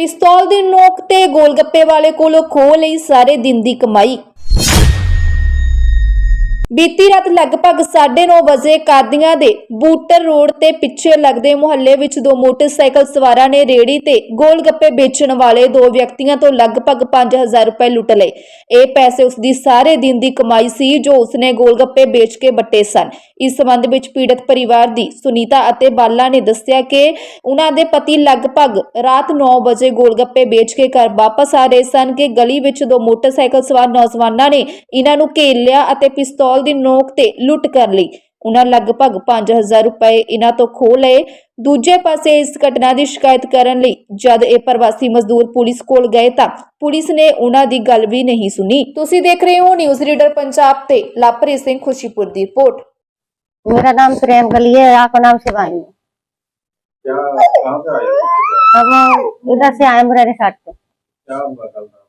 ਪਿਸਤੌਲ ਦੀ ਨੋਕ ਤੇ ਗੋਲਗੱਪੇ ਵਾਲੇ ਕੋਲੋਂ ਖੋਹ ਲਈ ਸਾਰੇ ਦਿਨ ਦੀ ਕਮਾਈ। ਬੀਤੀ ਰਾਤ ਲਗਭਗ 9:30 ਵਜੇ ਕਾਦੀਆਂ ਦੇ ਬੂਟਰ ਰੋਡ ਤੇ ਪਿੱਛੇ ਲੱਗਦੇ ਮੁਹੱਲੇ ਵਿੱਚ ਦੋ ਮੋਟਰਸਾਈਕਲ ਸਵਾਰਾਂ ਨੇ ਰੇੜੀ ਤੇ ਗੋਲ ਗੱਪੇ ਵੇਚਣ ਵਾਲੇ ਦੋ ਵਿਅਕਤੀਆਂ ਤੋਂ ਲਗਭਗ 5000 ਰੁਪਏ ਲੁੱਟ ਲਏ। ਇਹ ਪੈਸੇ ਉਸ ਦੀ ਸਾਰੇ ਦਿਨ ਦੀ ਕਮਾਈ ਸੀ ਜੋ ਉਸਨੇ ਗੋਲ ਗੱਪੇ ਵੇਚ ਕੇ ਬੱਟੇ ਸਨ। ਇਸ ਸੰਬੰਧ ਵਿੱਚ ਪੀੜਤ ਪਰਿਵਾਰ ਦੀ ਸੁਨੀਤਾ ਅਤੇ ਬਾਲਾ ਨੇ ਦੱਸਿਆ ਕਿ ਉਹਨਾਂ ਦੇ ਪਤੀ ਲਗਭਗ ਰਾਤ 9 ਵਜੇ ਗੋਲ ਗੱਪੇ ਵੇਚ ਕੇ ਘਰ ਵਾਪਸ ਆ ਰਹੇ ਸਨ ਕਿ ਗਲੀ ਵਿੱਚ ਦੋ ਮੋਟਰਸਾਈਕਲ ਸਵਾਰ ਨੌਜਵਾਨਾਂ ਨੇ ਇਹਨਾਂ ਨੂੰ ਘੇਰ ਲਿਆ ਅਤੇ ਪਿਸਤੌਲ ਰੁਪਏ ਦੀ ਨੋਕ ਤੇ ਲੁੱਟ ਕਰ ਲਈ ਉਹਨਾਂ ਲਗਭਗ 5000 ਰੁਪਏ ਇਹਨਾਂ ਤੋਂ ਖੋ ਲਏ ਦੂਜੇ ਪਾਸੇ ਇਸ ਘਟਨਾ ਦੀ ਸ਼ਿਕਾਇਤ ਕਰਨ ਲਈ ਜਦ ਇਹ ਪ੍ਰਵਾਸੀ ਮਜ਼ਦੂਰ ਪੁਲਿਸ ਕੋਲ ਗਏ ਤਾਂ ਪੁਲਿਸ ਨੇ ਉਹਨਾਂ ਦੀ ਗੱਲ ਵੀ ਨਹੀਂ ਸੁਣੀ ਤੁਸੀਂ ਦੇਖ ਰਹੇ ਹੋ ਨਿਊਜ਼ ਰੀਡਰ ਪੰਜਾਬ ਤੇ ਲਾਪਰੀ ਸਿੰਘ ਖੁਸ਼ੀਪੁਰ ਦੀ ਰਿਪੋर्ट मेरा नाम प्रेम गली है आपका नाम शिवानी है क्या कहाँ से आए हो? हम इधर से आए मुरारी घाट पे क्या हुआ कल रात?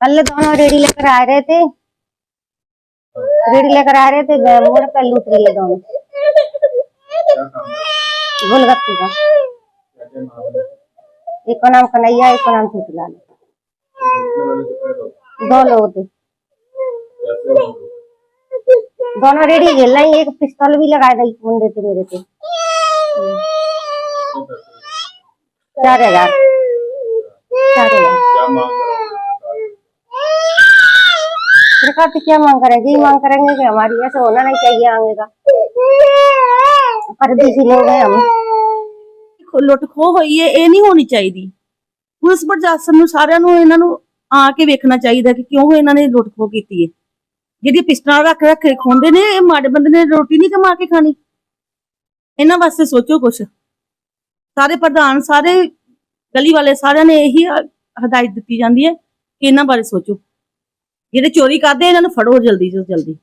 कल दोनों रेडी लेकर आ रहे थे रेडी लेकर आ रहे थे मोड़ पर लूट लिए दोनों क्या काम है गोलगप्पे का क्या क्या नाम है एक का नाम कन्हैया एक का नाम छुटलाल घूमने वाले कितने लोग दो लोग थे कैसे लोग? दोनों रेडी खेल रहे हैं, एक पिस्तौल भी लगा दी मुंडे थे मेरे पे कितने पैसे चार हजार चार हजार सरकार से क्या मांग करेंगे यही मांग करेंगे कि हमारी ऐसा होना नहीं चाहिए आगे का परदेसी लोग हैं हम ਲੁੱਟ ਖੋਹ ਹੋਈ ਹੈ ਇਹ ਨਹੀਂ ਹੋਣੀ ਚਾਹੀਦੀ ਪੁਲਿਸ ਪ੍ਰਸ਼ਾਸਨ ਨੂੰ ਸਾਰਿਆਂ ਨੂੰ ਇਹਨਾਂ ਨੂੰ ਆ ਕੇ ਵੇਖਣਾ ਚਾਹੀਦਾ ਕਿ ਕਿਉਂ ਇਹਨਾਂ ਨੇ ਲੁੱਟ ਖੋਹ ਕੀਤੀ ਹੈ ਜਿਹੜੀ ਪਿਸਟਲਾਂ ਰੱਖ ਰੱਖ ਕੇ ਖੋਂਦੇ ਨੇ ਇਹ ਮਾੜੇ ਬੰਦੇ ਨੇ ਰੋਟੀ ਨਹੀਂ ਕਮਾ ਕੇ ਖਾਣੀ ਇਹਨਾਂ ਵਾਸਤੇ ਸੋਚੋ ਕੁਛ ਸਾਰੇ ਪ੍ਰਧਾਨ ਸਾਰੇ ਗਲੀ ਵਾਲੇ ਸਾਰਿਆਂ ਨੇ ਇਹੀ ਹ- ਹਦਾਇਤ ਦਿੱਤੀ ਜਾਂਦੀ ਹੈ ਕਿ ਇਹਨਾਂ ਬਾਰੇ ਸੋਚੋ ਜਿਹੜੇ ਚੋਰੀ ਕਰਦੇ ਇਹਨਾਂ ਨੂੰ ਫੜੋ ਜਲਦੀ ਤੋਂ ਜਲਦੀ।